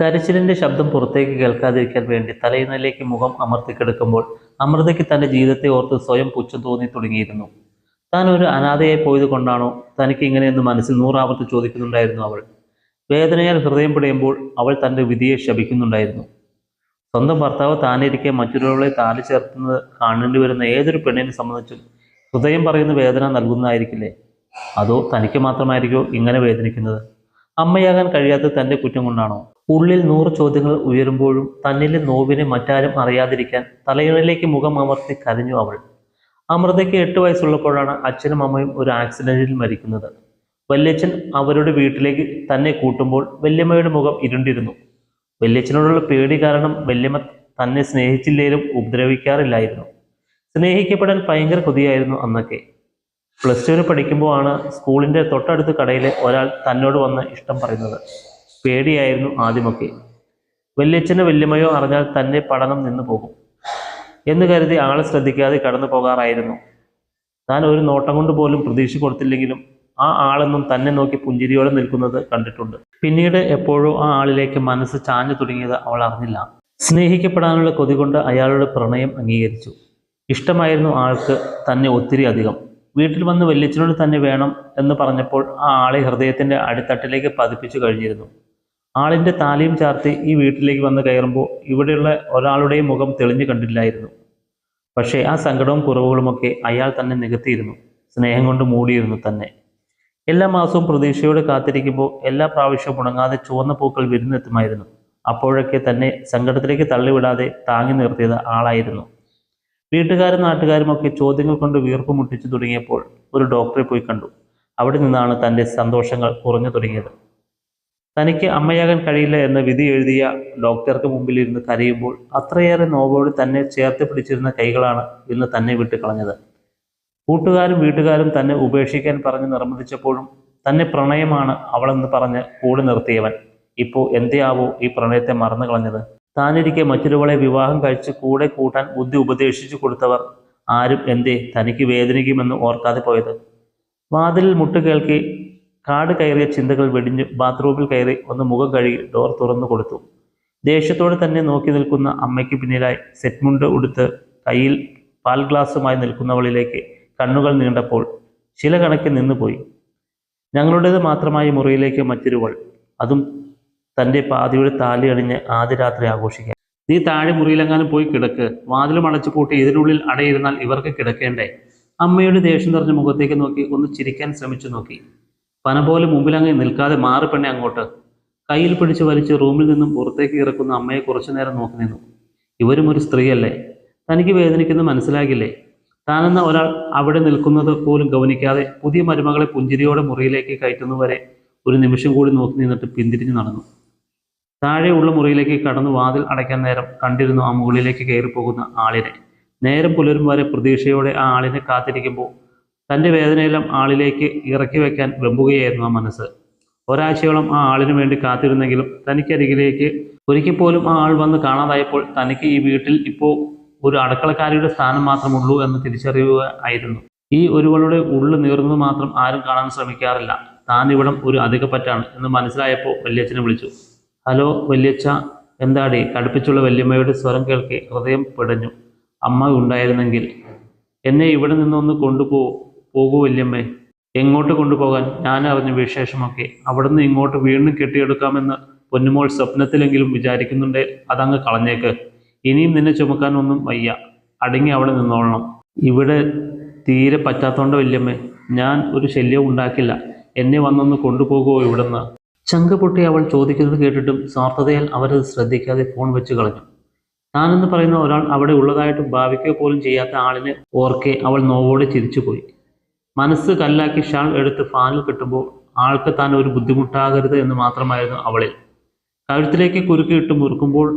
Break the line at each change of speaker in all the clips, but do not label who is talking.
കരച്ചിലിന്റെ ശബ്ദം പുറത്തേക്ക് കേൾക്കാതിരിക്കാൻ വേണ്ടി തലയിണയിലേക്ക് മുഖം അമർത്തി കിടക്കുമ്പോൾ അമൃതയ്ക്ക് തന്റെ ജീവിതത്തെ ഓർത്ത് സ്വയം പുച്ഛം തോന്നി തുടങ്ങിയിരുന്നു. താൻ ഒരു അനാഥയായി പോയത് കൊണ്ടാണോ? തനിക്ക് ഇങ്ങനെയെന്ന് മനസ്സിൽ നൂറാവർത്തി ചോദിക്കുന്നുണ്ടായിരുന്നു അവൾ. വേദനയാൽ ഹൃദയം പിടയുമ്പോൾ അവൾ തന്റെ വിധിയെ ശപിക്കുന്നുണ്ടായിരുന്നു. സ്വന്തം ഭർത്താവ് താനിരിക്കെ മറ്റൊരാളെ താലി ചേർത്തുന്നത് കാണേണ്ടി വരുന്ന ഏതൊരു പെണ്ണിനെ സംബന്ധിച്ചും ഹൃദയം പറയുന്ന വേദന നൽകുന്നതായിരിക്കില്ലേ? അതോ തനിക്ക് മാത്രമായിരിക്കോ ഇങ്ങനെ വേദനിക്കുന്നത്? അമ്മയാകാൻ കഴിയാത്ത തന്റെ കുറ്റം കൊണ്ടാണോ? ഉള്ളിൽ നൂറ് ചോദ്യങ്ങൾ ഉയരുമ്പോഴും തന്നിലെ നോവിനെ മറ്റാരും അറിയാതിരിക്കാൻ തലയിണയിലേക്ക് മുഖം അമർത്തി കരഞ്ഞു അവൾ. അമൃതയ്ക്ക് എട്ട് വയസ്സുള്ളപ്പോഴാണ് അച്ഛനും അമ്മയും ഒരു ആക്സിഡന്റിൽ മരിക്കുന്നത്. വല്യച്ഛൻ അവരുടെ വീട്ടിലേക്ക് തന്നെ കൂട്ടുമ്പോൾ വല്യമ്മയുടെ മുഖം ഇരുണ്ടിരുന്നു. വല്യച്ഛനോടുള്ള പേടി കാരണം വല്യമ്മ തന്നെ സ്നേഹിച്ചില്ലേലും ഉപദ്രവിക്കാറില്ലായിരുന്നു. സ്നേഹിക്കപ്പെടാൻ ഭയങ്കര കൊതിയായിരുന്നു അന്നൊക്കെ. പ്ലസ് ടുവിന് പഠിക്കുമ്പോഴാണ് സ്കൂളിന്റെ തൊട്ടടുത്ത് കടയിലെ ഒരാൾ തന്നോട് വന്ന് ഇഷ്ടം പറയുന്നത്. പേടിയായിരുന്നു ആദ്യമൊക്കെ. വല്യച്ഛനോ വല്യമ്മയോ അറിഞ്ഞാൽ തന്നെ പഠനം നിന്നു പോകും. എന്ന് കരുതി ആളെ ശ്രദ്ധിക്കാതെ കടന്നു പോകാറായിരുന്നു. താൻ ഒരു നോട്ടം കൊണ്ട് പോലും പ്രതീക്ഷ കൊടുത്തില്ലെങ്കിലും ആ ആളെന്നും തന്നെ നോക്കി പുഞ്ചിരിയോടെ നിൽക്കുന്നത് കണ്ടിട്ടുണ്ട്. പിന്നീട് എപ്പോഴോ ആ ആളിലേക്ക് മനസ്സ് ചാഞ്ഞു തുടങ്ങിയത് അവൾ അറിഞ്ഞില്ല. സ്നേഹിക്കപ്പെടാനുള്ള കൊതി കൊണ്ട് അയാളുടെ പ്രണയം അംഗീകരിച്ചു. ഇഷ്ടമായിരുന്നു ആൾക്ക് തന്നെ ഒത്തിരി അധികം. വീട്ടിൽ വന്ന് വല്യച്ഛനോട് തന്നെ വേണം എന്ന് പറഞ്ഞപ്പോൾ ആ ആളെ ഹൃദയത്തിന്റെ അടിത്തട്ടിലേക്ക് പതിപ്പിച്ചു കഴിഞ്ഞിരുന്നു. ആളിന്റെ താലിയും ചാർത്തി ഈ വീട്ടിലേക്ക് വന്ന് കയറുമ്പോൾ ഇവിടെയുള്ള ഒരാളുടെയും മുഖം തെളിഞ്ഞു കണ്ടില്ലായിരുന്നു. പക്ഷേ ആ സങ്കടവും കുറവുകളുമൊക്കെ അയാൾ തന്നെ നികത്തിയിരുന്നു. സ്നേഹം കൊണ്ട് മൂടിയിരുന്നു തന്നെ. എല്ലാ മാസവും പ്രതീക്ഷയോടെ കാത്തിരിക്കുമ്പോൾ എല്ലാ പ്രാവശ്യവും ഉണങ്ങാതെ ചുവന്ന പൂക്കൾ വിരുന്നെത്തുമായിരുന്നു. അപ്പോഴൊക്കെ തന്നെ സങ്കടത്തിലേക്ക് തള്ളിവിടാതെ താങ്ങി നിർത്തിയത് ആളായിരുന്നു. വീട്ടുകാരും നാട്ടുകാരുമൊക്കെ ചോദ്യങ്ങൾ കൊണ്ട് വീർപ്പ് മുട്ടിച്ചു തുടങ്ങിയപ്പോൾ ഒരു ഡോക്ടറെ പോയി കണ്ടു. അവിടെ നിന്നാണ് തന്റെ സന്തോഷങ്ങൾ കുറഞ്ഞു തുടങ്ങിയത്. തനിക്ക് അമ്മയാകാൻ കഴിയില്ല എന്ന് വിധി എഴുതിയ ഡോക്ടർക്ക് മുമ്പിൽ ഇരുന്ന് കരയുമ്പോൾ അത്രയേറെ നോവോട് തന്നെ ചേർത്ത് പിടിച്ചിരുന്ന കൈകളാണ് ഇന്ന് തന്നെ വിട്ട് കളഞ്ഞത്. കൂട്ടുകാരും വീട്ടുകാരും തന്നെ ഉപേക്ഷിക്കാൻ പറഞ്ഞ് നിർബന്ധിച്ചപ്പോഴും തന്നെ പ്രണയമാണ് അവളെന്ന് പറഞ്ഞ് കൂടെ നിർത്തിയവൻ. ഇപ്പോൾ എന്തിയാവോ ഈ പ്രണയത്തെ മറന്നു കളഞ്ഞത്. താനിരിക്കെ മറ്റൊരുവളെ വിവാഹം കഴിച്ച് കൂടെ കൂട്ടാൻ ബുദ്ധി ഉപദേശിച്ചു കൊടുത്തവർ ആരും എന്തേ തനിക്ക് വേദനിക്കുമെന്ന് ഓർക്കാതെ പോയത്. വാതിലിൽ മുട്ട് കേൾക്കി കാട് കയറിയ ചിന്തകൾ വെടിഞ്ഞ് ബാത്റൂമിൽ കയറി ഒന്ന് മുഖം കഴുകി ഡോർ തുറന്നു കൊടുത്തു. ദേഷ്യത്തോടെ തന്നെ നോക്കി നിൽക്കുന്ന അമ്മയ്ക്ക് പിന്നിലായി സെറ്റ്മുണ്ട് ഉടുത്ത് കയ്യിൽ പാൽ ഗ്ലാസ്സുമായി നിൽക്കുന്നവളിലേക്ക് കണ്ണുകൾ നീണ്ടപ്പോൾ ചില കണക്കിൽ നിന്നുപോയി. ഞങ്ങളുടേത് മാത്രമായ മുറിയിലേക്ക് മറ്റൊരുവൾ. അതും തന്റെ പാതിയുടെ താലി അണിഞ്ഞ് ആദ്യ രാത്രി ആഘോഷിക്കാൻ. നീ താഴെ മുറിയിലെങ്ങാനും പോയി കിടക്ക്. വാതിലും അടച്ചു പൂട്ടി ഇതിനുള്ളിൽ അടയിരുന്നാൽ ഇവർക്ക് കിടക്കേണ്ടേ? അമ്മയുടെ ദേഷ്യം നിറഞ്ഞ മുഖത്തേക്ക് നോക്കി ഒന്ന് ചിരിക്കാൻ ശ്രമിച്ചു നോക്കി. പന പോലെ മുമ്പിലങ്ങ് നിൽക്കാതെ മാറി പെണ്ണെ അങ്ങോട്ട്. കയ്യിൽ പിടിച്ച് വലിച്ച് റൂമിൽ നിന്നും പുറത്തേക്ക് ഇറക്കുന്ന അമ്മയെ കുറച്ചു നേരം നോക്കി നിന്നു. ഇവരും ഒരു സ്ത്രീയല്ലേ? തനിക്ക് വേദനിക്കുന്നത് മനസ്സിലാകില്ലേ? താനെന്ന ഒരാൾ അവിടെ നിൽക്കുന്നത് പോലും ഗവനിക്കാതെ പുതിയ മരുമകളെ പുഞ്ചിരിയോടെ മുറിയിലേക്ക് കയറ്റുന്നവരെ ഒരു നിമിഷം കൂടി നോക്കി നിന്നിട്ട് പിന്തിരിഞ്ഞു നടന്നു. താഴെയുള്ള മുറിയിലേക്ക് കടന്നു വാതിൽ അടയ്ക്കാൻ നേരം കണ്ടിരുന്നു ആ മുകളിലേക്ക് കയറി പോകുന്ന ആളിനെ. നേരം പുലരും വരെ പ്രതീക്ഷയോടെ ആ ആളിനെ കാത്തിരിക്കുമ്പോൾ തന്റെ വേദനയെല്ലാം ആളിലേക്ക് ഇറക്കി വയ്ക്കാൻ വെമ്പുകയായിരുന്നു ആ മനസ്സ്. ഒരാഴ്ചയോളം ആ ആളിനു വേണ്ടി കാത്തിരുന്നെങ്കിലും തനിക്കരികിലേക്ക് ഒരിക്കൽ പോലും ആ ആൾ വന്ന് കാണാതായപ്പോൾ തനിക്ക് ഈ വീട്ടിൽ ഇപ്പോൾ ഒരു അടുക്കളക്കാരിയുടെ സ്ഥാനം മാത്രമുള്ളൂ എന്ന് തിരിച്ചറിയുക ആയിരുന്നു. ഈ ഒരുവളുടെ ഉള്ളു നീർന്നത് മാത്രം ആരും കാണാൻ ശ്രമിക്കാറില്ല. താൻ ഇവിടം ഒരു അധികപ്പറ്റാണ് എന്ന് മനസ്സിലായപ്പോൾ വല്യച്ഛനെ വിളിച്ചു. ഹലോ വല്യച്ഛ എന്താടി? കടുപ്പിച്ചുള്ള വല്യമ്മയുടെ സ്വരം കേൾക്കെ ഹൃദയം പിടഞ്ഞു. അമ്മ ഉണ്ടായിരുന്നെങ്കിൽ. എന്നെ ഇവിടെ നിന്നൊന്ന് കൊണ്ടുപോ പോകൂ വല്യമ്മേ എങ്ങോട്ട് കൊണ്ടുപോകാൻ? ഞാൻ അറിഞ്ഞ വിശേഷമൊക്കെ. അവിടുന്ന് ഇങ്ങോട്ട് വീണ്ടും കെട്ടിയെടുക്കാമെന്ന് പൊന്നുമോൾ സ്വപ്നത്തിലെങ്കിലും വിചാരിക്കുന്നുണ്ടേ. അതങ്ങ് കളഞ്ഞേക്ക്. ഇനിയും നിന്നെ ചുമക്കാനൊന്നും വയ്യ. അടങ്ങി അവിടെ നിന്നോളണം. ഇവിടെ തീരെ പറ്റാത്തോണ്ട് വല്യമ്മേ ഞാൻ ഒരു ശല്യവും ഉണ്ടാക്കില്ല. എന്നെ വന്നൊന്ന് കൊണ്ടുപോകുമോ ഇവിടുന്ന്. ചങ്കപൊട്ടി അവൾ ചോദിക്കുന്നത് കേട്ടിട്ടും സ്വാർത്ഥതയാൽ അവരത് ശ്രദ്ധിക്കാതെ ഫോൺ വെച്ച് കളഞ്ഞു. താനെന്ന് പറയുന്ന ഒരാൾ അവിടെ ഉള്ളതായിട്ട് ഭാവിക്കുക പോലും ചെയ്യാത്ത ആളിനെ ഓർക്കെ അവൾ നോവോടെ ചിരിച്ചുപോയി. മനസ്സ് കല്ലാക്കി ഷാൾ എടുത്ത് ഫാനിൽ കിട്ടുമ്പോൾ ആൾക്ക് താൻ ഒരു ബുദ്ധിമുട്ടാകരുത് എന്ന് മാത്രമായിരുന്നു അവളിൽ. കഴുത്തിലേക്ക് കുരുക്കിയിട്ട് മുറുക്കുമ്പോൾ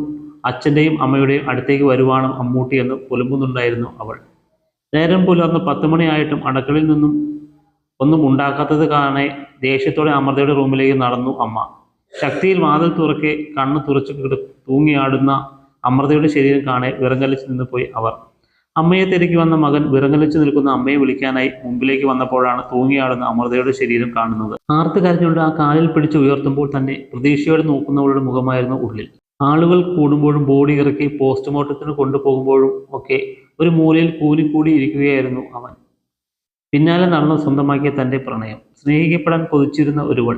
അച്ഛന്റെയും അമ്മയുടെയും അടുത്തേക്ക് വരുവാണ് അമ്മൂട്ടി എന്ന് പുലമ്പുന്നുണ്ടായിരുന്നു അവൾ. നേരം പുലർന്ന് പത്ത് മണിയായിട്ടും അടുക്കളയിൽ നിന്നും ഒന്നും ഉണ്ടാക്കാത്തത് കാരണം ദേഷ്യത്തോടെ അമൃതയുടെ റൂമിലേക്ക് നടന്നു അമ്മ. ശക്തിയിൽ വാതിൽ തുറക്കെ കണ്ണ് തുറച്ചു തൂങ്ങിയാടുന്ന അമൃതയുടെ ശരീരം കാണെ വിറങ്ങലിച്ച് നിന്ന് പോയി അവർ. അമ്മയെ തിരക്കി വന്ന മകൻ വിറങ്ങലിച്ചു നിൽക്കുന്ന അമ്മയെ വിളിക്കാനായി മുമ്പിലേക്ക് വന്നപ്പോഴാണ് തൂങ്ങിയാടുന്ന അമൃതയുടെ ശരീരം കാണുന്നത്. ആർത്ത് കരഞ്ഞുകൊണ്ട് ആ കാലിൽ പിടിച്ച് ഉയർത്തുമ്പോൾ തന്നെ പ്രതീക്ഷയോടെ നോക്കുന്നവളുടെ മുഖമായിരുന്നു ഉള്ളിൽ. ആളുകൾ കൂടുമ്പോഴും ബോഡി ഇറക്കി പോസ്റ്റ്മോർട്ടത്തിന് കൊണ്ടുപോകുമ്പോഴും ഒക്കെ ഒരു മൂലയിൽ കൂലിക്കൂടി ഇരിക്കുകയായിരുന്നു അവൻ. പിന്നാലെ നടന്ന് സ്വന്തമാക്കിയ തന്റെ പ്രണയം. സ്നേഹിക്കപ്പെടാൻ കൊതിച്ചിരുന്ന ഒരുവൾ.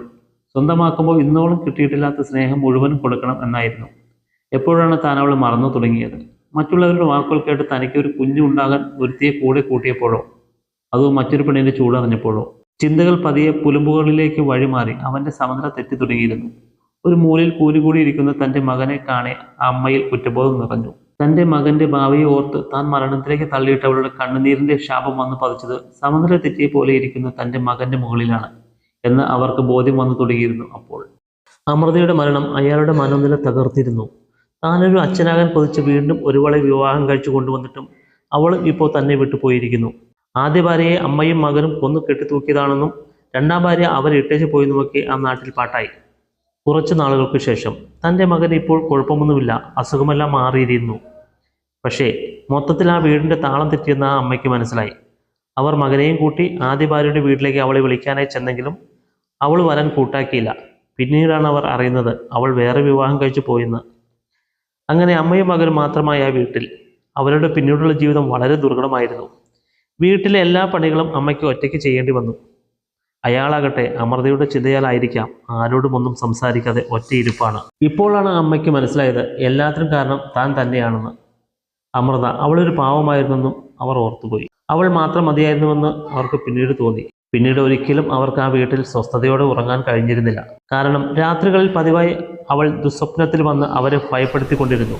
സ്വന്തമാക്കുമ്പോൾ ഇന്നോളം കിട്ടിയിട്ടില്ലാത്ത സ്നേഹം മുഴുവൻ കൊടുക്കണം എന്നായിരുന്നു. എപ്പോഴാണ് താൻ അവൾ മറന്നു തുടങ്ങിയത്? മറ്റുള്ളവരുടെ വാക്കുകൾ കേട്ട് തനിക്ക് ഒരു കുഞ്ഞുണ്ടാകാൻ ഒരുത്തിയെ കൂടെ കൂട്ടിയപ്പോഴോ? അതോ മറ്റൊരു പെണ്ണിന്റെ ചൂടറിഞ്ഞപ്പോഴോ? ചിന്തകൾ പതിയെ പുലമ്പുകളിലേക്ക് വഴിമാറി അവന്റെ സമനില തെറ്റി തുടങ്ങിയിരുന്നു ഒരു മൂലയിൽ കൂലികൂടി കൂടിയിരിക്കുന്ന തന്റെ മകനെ കാണെ അമ്മയിൽ കുറ്റബോധം നിറഞ്ഞു. തന്റെ മകന്റെ ഭാവിയെ ഓർത്ത് താൻ മരണത്തിലേക്ക് തള്ളിയിട്ടവളുടെ കണ്ണുനീരിന്റെ ശാപം വന്ന് പതിച്ചത് സമനില തെറ്റിയ പോലെ ഇരിക്കുന്ന തന്റെ മകന്റെ മുകളിലാണ് എന്ന് അവർക്ക് ബോധ്യം വന്നു തുടങ്ങിയിരുന്നു അപ്പോൾ. അമൃതയുടെ മരണം അയാളുടെ മനോനില തകർത്തിരുന്നു. താനൊരു അച്ഛനാകാൻ കൊതിച്ച് വീണ്ടും ഒരുവളെ വിവാഹം കഴിച്ചു കൊണ്ടുവന്നിട്ടും അവൾ ഇപ്പോൾ തന്നെ വിട്ടുപോയിരിക്കുന്നു. ആദ്യ ഭാര്യയെ അമ്മയും മകനും കൊന്നു കെട്ടിത്തൂക്കിയതാണെന്നും രണ്ടാം ഭാര്യ അവരെ ഇട്ടേച്ച് പോയെന്നുമൊക്കെ ആ നാട്ടിൽ പാട്ടായി. കുറച്ച് നാളുകൾക്ക് ശേഷം തന്റെ മകൻ ഇപ്പോൾ കുഴപ്പമൊന്നുമില്ല അസുഖമെല്ലാം മാറിയിരുന്നു പക്ഷേ മൊത്തത്തിൽ ആ വീടിന്റെ താളം തെറ്റിയെന്ന് ആ അമ്മയ്ക്ക് മനസ്സിലായി. അവർ മകനെയും കൂട്ടി ആദ്യ ഭാര്യയുടെ വീട്ടിലേക്ക് അവളെ വിളിക്കാനായി ചെന്നെങ്കിലും അവൾ വരാൻ കൂട്ടാക്കിയില്ല. പിന്നീടാണ് അവർ അറിയുന്നത് അവൾ വേറെ വിവാഹം കഴിച്ചു പോയെന്ന്. അങ്ങനെ അമ്മയും മകനും മാത്രമായ ആ വീട്ടിൽ. അവരുടെ പിന്നീടുള്ള ജീവിതം വളരെ ദുർഘടമായിരുന്നു. വീട്ടിലെ എല്ലാ പണികളും അമ്മയ്ക്ക് ഒറ്റയ്ക്ക് ചെയ്യേണ്ടി വന്നു. അയാളാകട്ടെ അമൃതയുടെ ചിന്തയാലായിരിക്കാം ആരോടും ഒന്നും സംസാരിക്കാതെ ഒറ്റയിരുപ്പാണ്. ഇപ്പോഴാണ് അമ്മയ്ക്ക് മനസ്സിലായത് എല്ലാത്തിനും കാരണം താൻ തന്നെയാണെന്ന്. അമൃത അവളൊരു പാവമായിരുന്നെന്നും അവർ ഓർത്തുപോയി. അവൾ മാത്രം മതിയായിരുന്നുവെന്ന് അവർക്ക് പിന്നീട് തോന്നി. പിന്നീട് ഒരിക്കലും അവർക്ക് ആ വീട്ടിൽ സ്വസ്ഥതയോടെ ഉറങ്ങാൻ കഴിഞ്ഞിരുന്നില്ല. കാരണം രാത്രികളിൽ പതിവായി അവൾ ദുസ്വപ്നത്തിൽ വന്ന് അവരെ ഭയപ്പെടുത്തിക്കൊണ്ടിരുന്നു.